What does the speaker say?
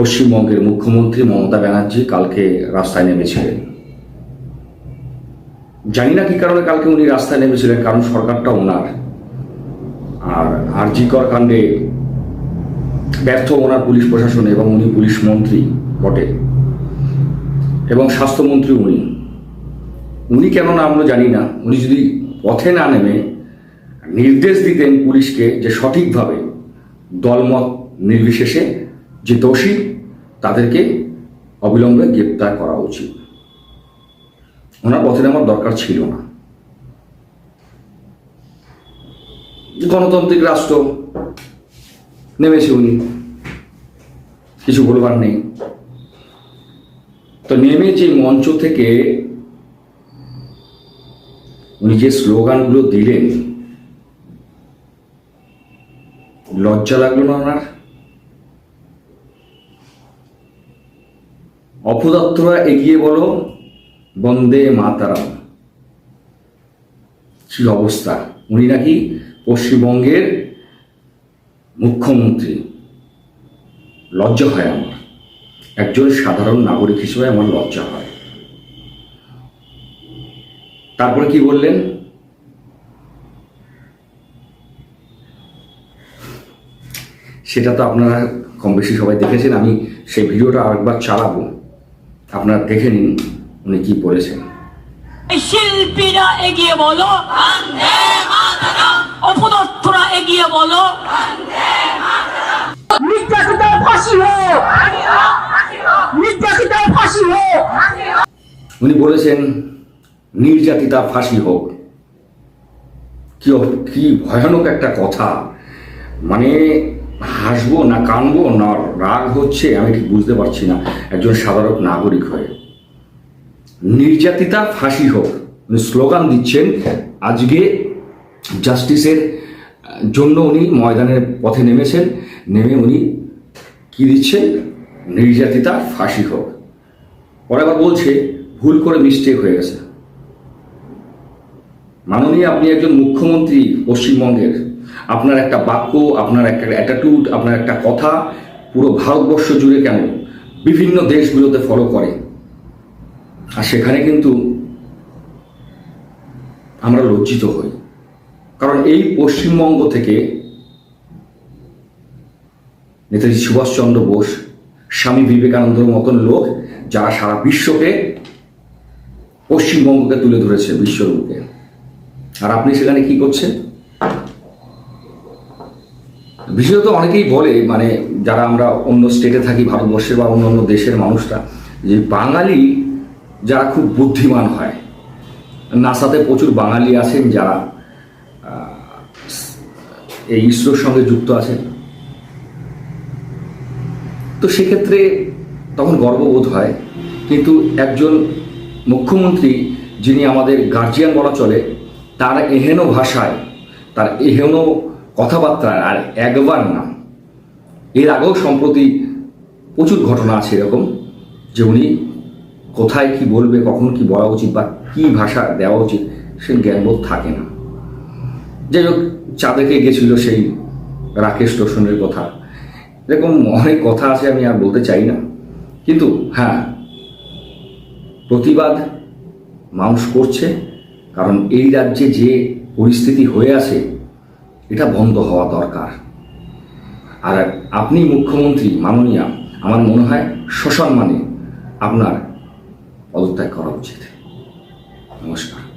পশ্চিমবঙ্গের মুখ্যমন্ত্রী মমতা ব্যানার্জি কালকে রাস্তায় নেমেছিলেন। জানি না কি কারণে কালকে উনি রাস্তায় নেমেছিলেন, কারণ সরকারটা ওনার। আর আরজিকর কাণ্ডে ব্যর্থ ওনার পুলিশ প্রশাসন এবং উনি পুলিশ মন্ত্রী বটে। এবং স্বাস্থ্যমন্ত্রী উনি। উনি কেন আমরা জানি না। উনি যদি পথে না নেমে নির্দেশ দিতেন পুলিশকে যে সঠিকভাবে দলমত নির্বিশেষে যে দোষী তাদেরকে অবিলম্বে গ্রেপ্তার করা উচিত। ওনার পথে আমার দরকার ছিল না। গণতান্ত্রিক রাষ্ট্র, নেমেছে উনি। কিছু বলবার নেই। তো নেমে যে মঞ্চ থেকে উনি যে স্লোগানগুলো দিলেন, লজ্জা লাগল না ওনার? অপদার্থরা এগিয়ে বলো, বন্দে মাতারাম। কি অবস্থা? উনি নাকি পশ্চিমবঙ্গের মুখ্যমন্ত্রী। লজ্জা হয় আমার। একজন সাধারণ নাগরিক হিসেবে আমার লজ্জা হয়। তারপরে কি বললেন? সেটা তো আপনারা কম বেশি সবাই দেখেছেন, আমি সেই ভিডিওটা আরেকবার চালাবো। আপনারা দেখে নিন উনি কি বলেছেন। শিল্পীরা এগিয়ে বলো অপদার্থরা এগিয়ে বলো ফাঁসি হোক ফাঁসি হোক উনি বলেছেন নির্যাতিতা ফাঁসি হোক। কি কি ভয়ানক একটা কথা। মানে হাসবো না কানবো না রাগ হচ্ছে, আমি ঠিক বুঝতে পারছি না। একজন সাধারণ নাগরিক হয়ে। নির্যাতিতা ফাঁসি হোক, উনি স্লোগান দিচ্ছেন, আজকে জাস্টিসের জন্য উনি ময়দানের পথে নেমেছেন, নেমে উনি কি দিচ্ছেন? নির্যাতিতা ফাঁসি হোক। পরে আবার বলছে, ভুল করে মিস্টেক হয়ে গেছে। মাননীয় আপনি একজন মুখ্যমন্ত্রী পশ্চিমবঙ্গের। আপনার একটা বাক্য, আপনার একটা অ্যাটাটিউড আপনার একটা কথা পুরো ভারতবর্ষ জুড়ে কেন বিভিন্ন দেশগুলোতে ফলো করে? আর সেখানে কিন্তু আমরা লজ্জিত হই। কারণ এই পশ্চিমবঙ্গ থেকে নেতাজি সুভাষচন্দ্র বোস, স্বামী বিবেকানন্দর মতন লোক যারা সারা বিশ্বকে পশ্চিমবঙ্গকে তুলে ধরেছে বিশ্বর বুকে আর আপনি সেখানে কি করছেন? বিশেষত অনেকেই বলে মানে যারা আমরা অন্য স্টেটে থাকি, ভারতবর্ষের বা অন্য অন্য দেশের মানুষরা, যে বাঙালি যারা খুব বুদ্ধিমান হয়। নাসাতে প্রচুর বাঙালি আছেন যারা এই ইসরোর সঙ্গে যুক্ত আছেন। তো সেক্ষেত্রে তখন গর্ববোধ হয়। কিন্তু একজন মুখ্যমন্ত্রী যিনি আমাদের গার্জিয়ান বলা চলে, তার এহেন ভাষায়, তার এহেন কথাবার্তায় আর একবার না। এর আগেও সম্প্রতি প্রচুর ঘটনা আছে এরকম, যে উনি কোথায় কি বলবে, কখন কি বলা উচিত বা কি ভাষা দেওয়া উচিত সে জ্ঞানবোধ থাকে না। যাই হোক, চাঁদেকে গেছিল সেই রাকেশ রোশনের কথা। এরকম অনেক কথা আছে, আমি আর বলতে চাই না। কিন্তু হ্যাঁ প্রতিবাদ মানুষ করছে, কারণ এই রাজ্যে যে পরিস্থিতি হয়ে আছে এটা বন্ধ হওয়া দরকার। আর আপনি মুখ্যমন্ত্রী, মাননীয়া, আমার মনে হয় সসম্মানে আপনার পদত্যাগ করা উচিত। নমস্কার।